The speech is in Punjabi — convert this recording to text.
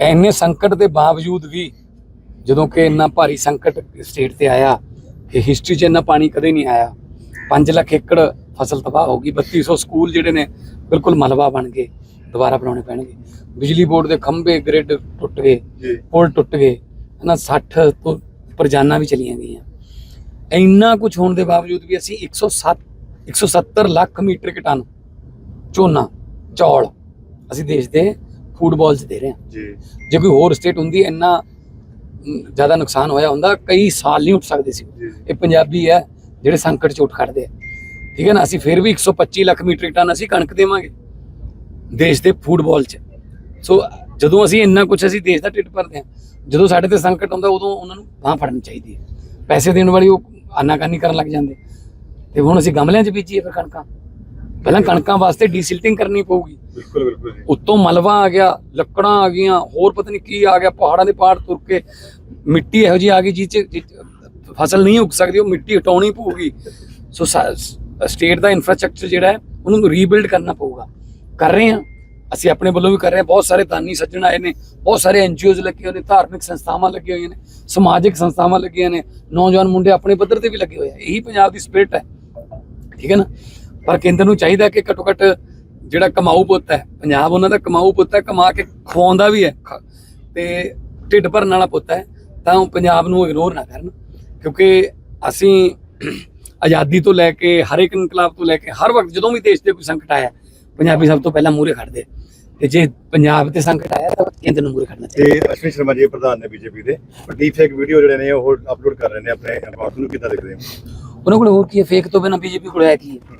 ਐਨੇ ਸੰਕਟ ਦੇ ਬਾਵਜੂਦ ਵੀ ਜਦੋਂ ਕਿ ਇੰਨਾ ਭਾਰੀ ਸੰਕਟ ਸਟੇਟ ਤੇ ਆਇਆ ਕਿ ਹਿਸਟਰੀ 'ਚ ਇੰਨਾ ਪਾਣੀ ਕਦੇ ਨਹੀਂ ਆਇਆ। 5 ਲੱਖ ਏਕੜ ਫਸਲ ਤਬਾਹ ਹੋ ਗਈ 3200 ਸਕੂਲ ਜਿਹੜੇ ਨੇ ਬਿਲਕੁਲ ਮਲਬਾ ਬਣ ਗਏ ਦੁਬਾਰਾ ਬਣਾਉਣੇ ਪੈਣਗੇ। ਬਿਜਲੀ ਬੋਰਡ ਦੇ ਖੰਭੇ ਗ੍ਰਿਡ ਟੁੱਟ ਗਏ ਪੁਲ ਟੁੱਟ ਗਏ ਹਨਾ 60 ਤੋਂ ਉੱਪਰ ਜਾਨਾਂ ਵੀ ਚਲੀਆਂ ਗਈਆਂ। ਇੰਨਾ ਕੁਝ ਹੋਣ ਦੇ ਬਾਵਜੂਦ ਵੀ ਅਸੀਂ 107 170 ਲੱਖ ਮੀਟ੍ਰਿਕ ਟਨ ਝੋਨਾ ਚੌਲ ਅਸੀਂ ਦੇਸ਼ ਦੇ ਫੂਡ ਬਾਲਸ ਦੇ ਰਹੇ ਹਾਂ। ਜੀ। ਜੇ ਕੋਈ ਹੋਰ ਸਟੇਟ ਹੁੰਦੀ ਇੰਨਾ ਜ਼ਿਆਦਾ ਨੁਕਸਾਨ ਹੋਇਆ ਹੁੰਦਾ ਕਈ ਸਾਲ ਨਹੀਂ ਉੱਠ ਸਕਦੇ ਸੀ। ਇਹ ਪੰਜਾਬੀ ਹੈ ਜਿਹੜੇ ਸੰਕਟ ਚ ਉੱਠ ਖੜਦੇ ਆ। ਠੀਕ ਹੈ ਨਾ ਅਸੀਂ ਫਿਰ ਵੀ 125 ਲੱਖ ਮੀਟ੍ਰਿਕ ਟਨ ਅਸੀਂ ਕਣਕ ਦੇਵਾਂਗੇ ਦੇਸ਼ ਦੇ ਫੂਡ ਬਾਲ ਚ। ਸੋ ਜਦੋਂ ਅਸੀਂ ਇੰਨਾ ਕੁਝ ਅਸੀਂ ਦੇਸ਼ ਦਾ ਢਿੱਡ ਭਰਦੇ ਹਾਂ ਜਦੋਂ ਸਾਡੇ ਤੇ ਸੰਕਟ ਆਉਂਦਾ ਉਦੋਂ ਉਹਨਾਂ ਨੂੰ ਬਾਂਹ ਫੜਨੀ ਚਾਹੀਦੀ ਹੈ। ਪੈਸੇ ਦੇਣ ਵਾਲੀ ਉਹ ਆਨਾਕਾਨੀ ਕਰਨ ਲੱਗ ਜਾਂਦੇ। ਤੇ ਹੁਣ ਅਸੀਂ ਗਮਲਿਆਂ 'ਚ ਬੀਜੀਏ ਫਿਰ ਕਣਕਾਂ। ਪਹਿਲਾਂ ਕਣਕਾਂ ਵਾਸਤੇ ਡੀਸਿਲਟਿੰਗ ਕਰਨੀ ਪਊਗੀ। ਬਿਲਕੁਲ ਬਿਲਕੁਲ ਜੀ। ਉੱਤੋਂ ਮਲਬਾ ਆ ਗਿਆ ਲੱਕੜਾਂ ਆ ਗਈਆਂ ਹੋਰ ਪਤਾ ਨਹੀਂ ਕੀ ਆ ਗਿਆ ਪਹਾੜਾਂ ਦੇ ਪਹਾੜ ਤੁਰ ਕੇ ਮਿੱਟੀ ਇਹੋ ਜੀ ਆ ਗਈ ਜਿਹ 'ਚ ਜਿਹ 'ਚ ਫਸਲ ਨਹੀਂ ਉੱਗ ਸਕਦੀ ਉਹ ਮਿੱਟੀ ਹਟਾਉਣੀ ਪਊਗੀ। ਸੋ ਸਟੇਟ ਦਾ ਇਨਫਰਾਸਟ੍ਰਕਚਰ ਜਿਹੜਾ ਹੈ ਉਹਨੂੰ ਰੀਬਿਲਡ ਕਰਨਾ ਪਊਗਾ। ਕਰ ਰਹੇ ਹਾਂ। ਅਸੀਂ ਆਪਣੇ ਵੱਲੋਂ ਵੀ ਕਰ ਰਹੇ ਹਾਂ। ਬਹੁਤ ਸਾਰੇ ਦਾਨੀ ਸੱਜਣ ਆਏ ਨੇ ਬਹੁਤ ਸਾਰੇ ਐਨਜੀਓਜ਼ ਲੱਗੇ ਹੋਏ ਨੇ ਧਾਰਮਿਕ ਸੰਸਥਾਵਾਂ ਲੱਗੇ ਹੋਈਆਂ ਨੇ ਸਮਾਜਿਕ ਸੰਸਥਾਵਾਂ ਲੱਗੀਆਂ ਨੇ ਨੌਜਵਾਨ ਮੁੰਡੇ ਆਪਣੇ ਪੱਧਰ ਤੇ ਵੀ ਲੱਗੇ ਹੋਏ ਆ। ਇਹੀ ਪੰਜਾਬ ਦੀ ਸਪਿਰਿਟ ਹੈ। ਠੀਕ ਹੈ ਨਾ? ਪਰ ਕੇਂਦਰ ਨੂੰ ਚਾਹੀਦਾ ਕਿ ਘੱਟੋ ਘੱਟ ਜਿਹੜਾ ਕਮਾਊ ਪੁੱਤ ਹੈ ਪੰਜਾਬ ਉਹਨਾਂ ਦਾ ਕਮਾਊ ਪੁੱਤ ਹੈ ਕਮਾ ਕੇ ਖਵਾਉਂਦਾ ਵੀ ਹੈ ਤੇ ਢਿੱਡ ਭਰਨ ਵਾਲਾ ਪੁੱਤ ਹੈ ਤਾਂ ਉਹ ਪੰਜਾਬ ਨੂੰ ਇਗਨੋਰ ਨਾ ਕਰਨ ਕਿਉਂਕਿ ਅਸੀਂ ਆਜ਼ਾਦੀ ਤੋਂ ਲੈ ਕੇ ਹਰ ਇੱਕ ਇਨਕਲਾਬ ਤੋਂ ਲੈ ਕੇ ਹਰ ਵਕਤ ਜਦੋਂ ਵੀ ਦੇਸ਼ ਤੇ ਕੋਈ ਸੰਕਟ ਆਇਆ ਪੰਜਾਬੀ ਸਭ ਤੋਂ ਪਹਿਲਾਂ ਮੂਹਰੇ ਖੜਦੇ ਤੇ ਜੇ ਪੰਜਾਬ ਤੇ ਸੰਕਟ ਆਇਆ ਤਾਂ ਕੇਂਦਰ ਨੂੰ ਮੂਹਰੇ ਖੜਨਾ ਚਾਹੀਦਾ। ਤੇ ਅਸ਼ਵਨੀ ਸ਼ਰਮਾ ਜੀ ਪ੍ਰਧਾਨ ਨੇ ਬੀਜੇਪੀ ਦੇ ਡੀਪ ਫੇਕ ਵੀਡੀਓ ਜਿਹੜੇ ਨੇ ਉਹ ਅਪਲੋਡ ਕਰ ਰਹੇ ਨੇ ਆਪਣੇ ਅਕਾਊਂਟ ਨੂੰ ਕਿੱਦਾਂ ਦੇਖਦੇ ਹੋ? ਉਹਨਾਂ ਕੋਲ ਹੋਰ ਕੀ ਹੈ? ਫੇਕ ਤੋਂ ਬਿਨਾਂ ਬੀਜੇਪੀ ਕੋਲ ਹੈ ਕੀ ਹੈ?